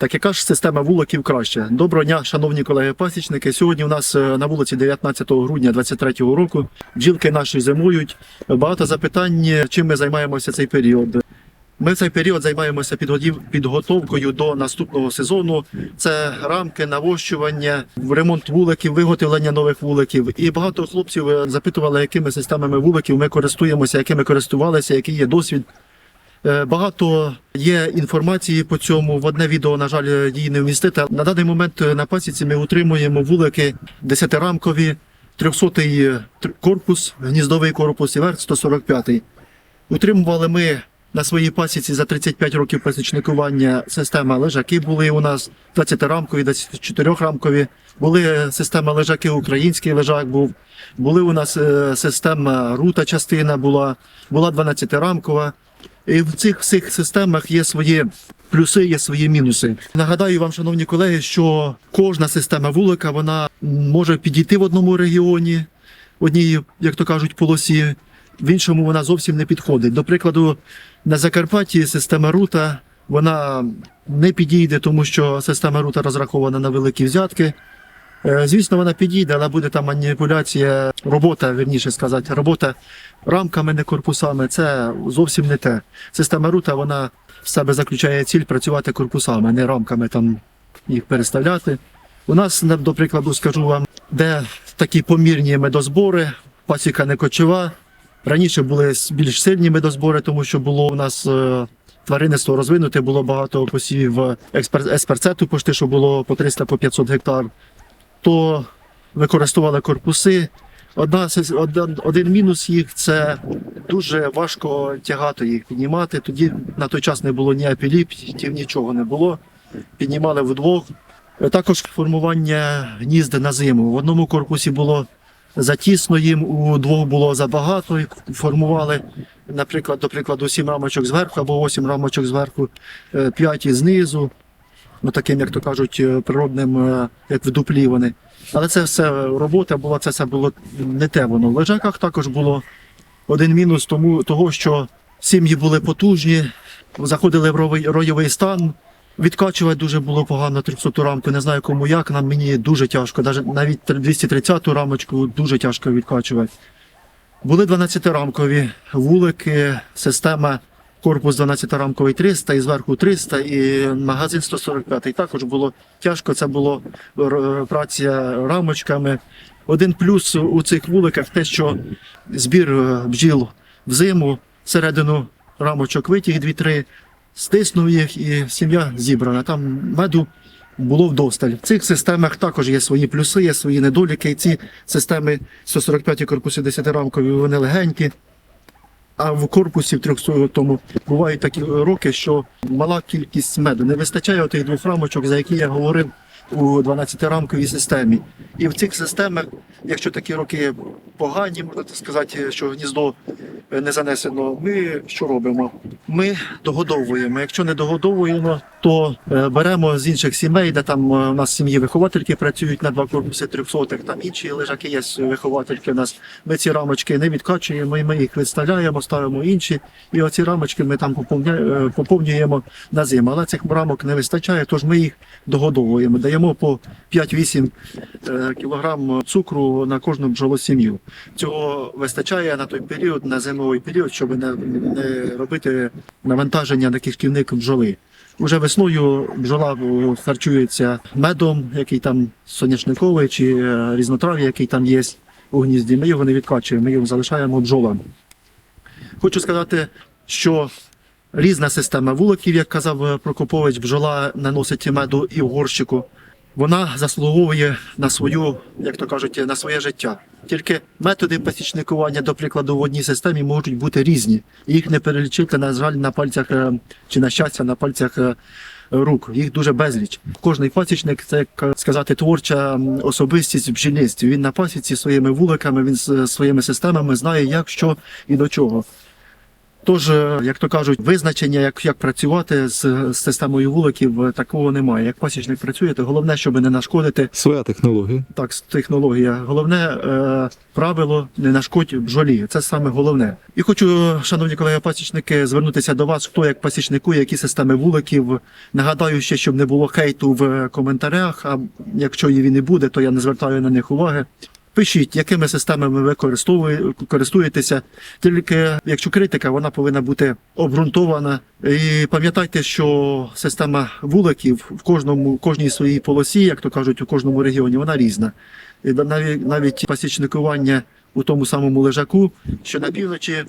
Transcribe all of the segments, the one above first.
Так яка ж система вуликів краще? Доброго дня, шановні колеги-пасічники. Сьогодні у нас е, на вулиці 19 грудня 2023 року бджілки наші зимують. Багато запитань, чим ми займаємося цей період. Ми цей період займаємося підготовкою до наступного сезону. Це рамки, навощування, ремонт вуликів, виготовлення нових вуликів. І багато хлопців е, запитували, якими системами вуликів ми користуємося, якими користувалися, який є досвід. Е, Багато є інформації по цьому. В одне відео, на жаль, її не вмістити. На даний момент е, на пасіці ми утримуємо вулики десятирамкові, 300-й корпус, гніздовий корпус і верх 145-й. Утримували ми на своїй пасіці за 35 років пасічникування система лежаки були у нас 20-рамкові, 24-рамкові. Були система лежаки, український лежак був. Були у нас е, система рута частина була, була 12-рамкова. І в цих всіх системах є свої плюси, є свої мінуси. Нагадаю вам, шановні колеги, що кожна система вулика вона може підійти в одному регіоні, одній, як то кажуть, полосі, в іншому вона зовсім не підходить. До прикладу, на Закарпатті система рута вона не підійде, тому що система рута розрахована на великі взятки. Е, Звісно, вона підійде, але буде там маніпуляція, робота, вірніше сказати, робота рамками, не корпусами. Це зовсім не те. Система рута вона в себе заключає ціль працювати корпусами, не рамками там їх переставляти. У нас, до прикладу, скажу вам, де такі помірні медозбори, пасіка не кочова. Раніше були більш сильні медозбори, тому що було у нас е, тваринництво розвинуте, було багато посівів е, експер- есперцету, пошти, що було по 300 по 500 гектар. То використовували корпуси. Одна, один, мінус їх це дуже важко тягати їх, піднімати. Тоді на той час не було ні апеліптів, нічого не було. Піднімали вдвох. Е, Також формування гнізда на зиму. В одному корпусі було затісно їм, у двох було забагато. Формували, наприклад, до прикладу, сім рамочок зверху або восім рамочок зверху, е, п'ять знизу. Ну, таким, як то кажуть, е, природним, е, як в. Але це все робота була, це все було не те воно. В лежаках також було один мінус тому, того, що сім'ї були потужні, заходили в ройовий стан. Відкачувати дуже було погано 300 рамку, не знаю кому як, нам мені дуже тяжко, навіть навіть 230 рамочку дуже тяжко відкачувати. Були 12-рамкові вулики, система корпус 12-рамковий 300 і зверху 300 і магазин 145. Також було тяжко, це було праця рамочками. Один плюс у цих вуликах те, що збір е, бджіл взиму, середину рамочок витяг 2-3, стиснув їх і сім'я зібрана. Там меду було вдосталь. В цих системах також є свої плюси, є свої недоліки. І ці системи 145 корпуси 10-рамкові, вони легенькі. А в корпусі в 300 тому бувають такі роки, що мала кількість меду. Не вистачає тих двох рамочок, за які я говорив у 12-рамковій системі. І в цих системах, якщо такі роки погані, можна сказати, що гніздо не занесено, ми що робимо? Ми догодовуємо. Якщо не догодовуємо, то е, беремо з інших сімей, де там е, у нас сім'ї виховательки працюють на два корпуси 300, там інші лежаки є виховательки у нас. Ми ці рамочки не відкачуємо, і ми їх відставляємо, ставимо інші. І оці рамочки ми там е, поповнюємо на зиму. Але цих рамок не вистачає, тож ми їх догодовуємо. Даємо по 5-8 е, кілограм цукру на кожну бджолосім'ю. Цього вистачає на той період, на зимовий період, щоб не, не робити навантаження на кишківник бджоли. Уже весною бджола харчується медом, який там соняшниковий чи е, різнотрав'я, який там є у гнізді. Ми його не відкачуємо, ми його залишаємо бджолам. Хочу сказати, що різна система вуликів, як казав е, Прокопович, бджола наносить меду і в горщику. Вона заслуговує на свою, як то кажуть, на своє життя. Тільки методи пасічникування, до прикладу, в одній системі можуть бути різні. Їх не перелічити, на жаль, на пальцях е, чи на щастя, на пальцях е, рук. Їх дуже безліч. Кожний пасічник це як сказати творча особистість бджільництві. Він на пасіці своїми вуликами, він з своїми системами знає, як, що і до чого. Тож, е, як то кажуть, визначення, як, як працювати з, з системою вуликів, е, такого немає. Як пасічник працює, то головне, щоб не нашкодити Своя технологія. так, технологія. Головне е, правило не нашкодь бджолі. Це саме головне. І хочу, шановні колеги пасічники, звернутися до вас, хто як пасічнику, які системи вуликів. Нагадаю ще, щоб не було хейту в коментарях. А якщо її не буде, то я не звертаю на них уваги. Пишіть, якими системами ви користує- користуєтеся. Тільки якщо критика, вона повинна бути обґрунтована. І пам'ятайте, що система вуликів в кожному, кожній своїй полосі, як то кажуть, у кожному регіоні, вона різна. І навіть, навіть пасічникування у тому самому лежаку, що на півночі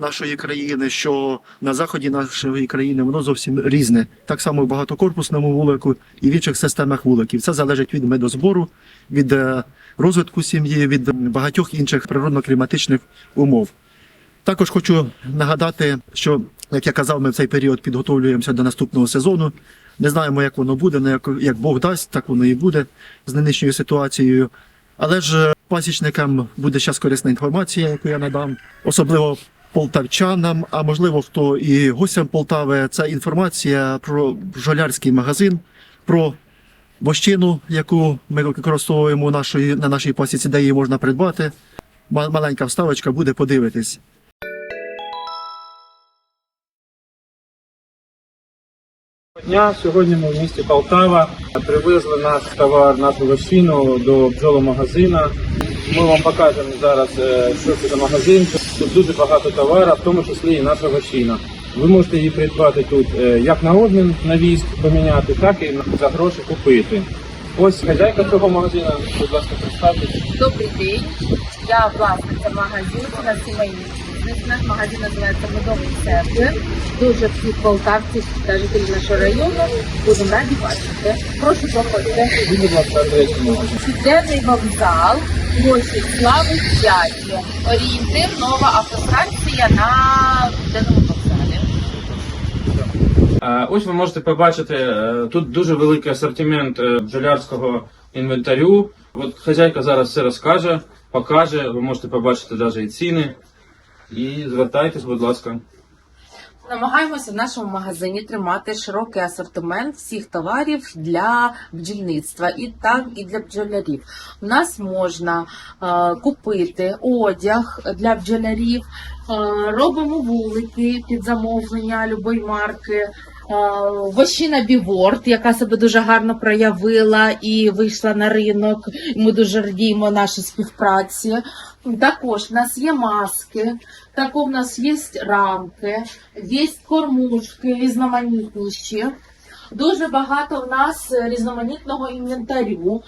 нашої країни, що на заході нашої країни, воно зовсім різне. Так само в багатокорпусному вулику і в інших системах вуликів. Це залежить від медозбору, від е, розвитку сім'ї, від багатьох інших природно-кліматичних умов. Також хочу нагадати, що, як я казав, ми в цей період підготовлюємося до наступного сезону. Не знаємо, як воно буде, як, як Бог дасть, так воно і буде з нинішньою ситуацією. Але ж е, пасічникам буде зараз корисна інформація, яку я надам, особливо полтавчанам, а можливо, хто і гостям Полтави. Це інформація про бджолярський магазин, про вощину, яку ми використовуємо нашої, на нашій пасіці, де її можна придбати. Ма- Маленька вставочка буде подивитись. Дня сьогодні ми в місті Полтава привезли наш товар, нашу вощину до бджоломагазина. Ми вам покажемо зараз, е, що це за магазин. Тут дуже багато товару, в тому числі і наша вощина. Ви можете її придбати тут е, як на обмін на віск поміняти, так і за гроші купити. Ось хазяйка цього магазину, будь ласка, представтесь. Добрий день. Я власниця магазину на сімейний бізнес. Наш магазин називається Медовий центр. Дуже всі полтавці та жителі нашого району будемо раді бачити. Прошу проходьте. Ви, будь ласка. Південний вокзал, площадь Слави 5. Орієнтир нова автостанція на Південному вокзалі. Е, Ось ви можете побачити, е, тут дуже великий асортимент е, бджолярського інвентарю. От хазяйка зараз все розкаже, покаже, ви можете побачити навіть і ціни. І звертайтесь, будь ласка. Намагаємося в нашому магазині тримати широкий асортимент всіх товарів для бджільництва і так і для бджолярів. У нас можна е, купити одяг для бджолярів, е, робимо вулики під замовлення любої марки. е, Вощина Біворд, яка себе дуже гарно проявила і вийшла на ринок. Ми дуже радіємо нашій співпраці. Також в нас є маски, також в нас є рамки, є кормушки різноманітніші. Дуже багато в нас різноманітного інвентарю,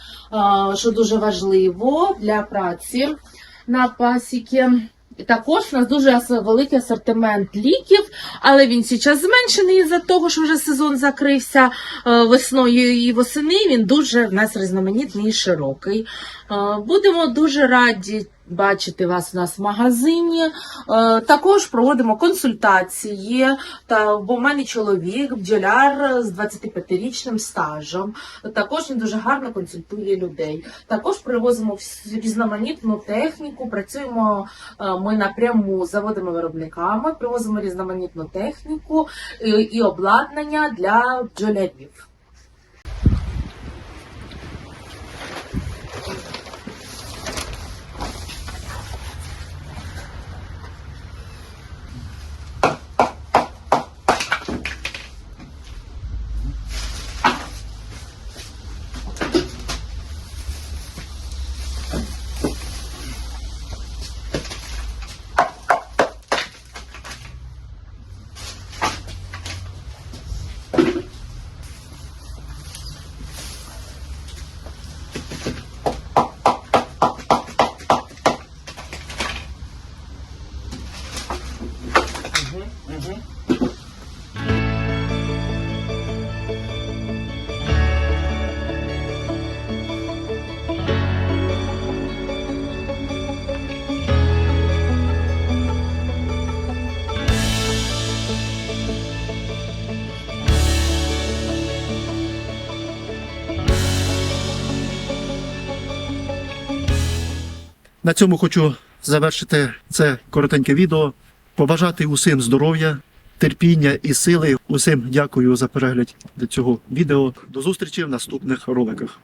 що дуже важливо для праці на пасіки. Також у нас дуже великий асортимент ліків, але він зараз зменшений із-за того, що вже сезон закрився весною і восени. Він дуже в нас різноманітний і широкий. Будемо дуже раді бачити вас у нас в магазині. Е, Також проводимо консультації. Та бо в мене чоловік, бджоляр з 25-річним стажем. Також він дуже гарно консультує людей. Також привозимо різноманітну техніку. Працюємо е, ми напряму з заводами виробниками, привозимо різноманітну техніку і, і обладнання для бджолярів. На цьому хочу завершити це коротеньке відео. побажати усім здоров'я, терпіння і сили. Усім дякую за перегляд цього відео. До зустрічі в наступних роликах.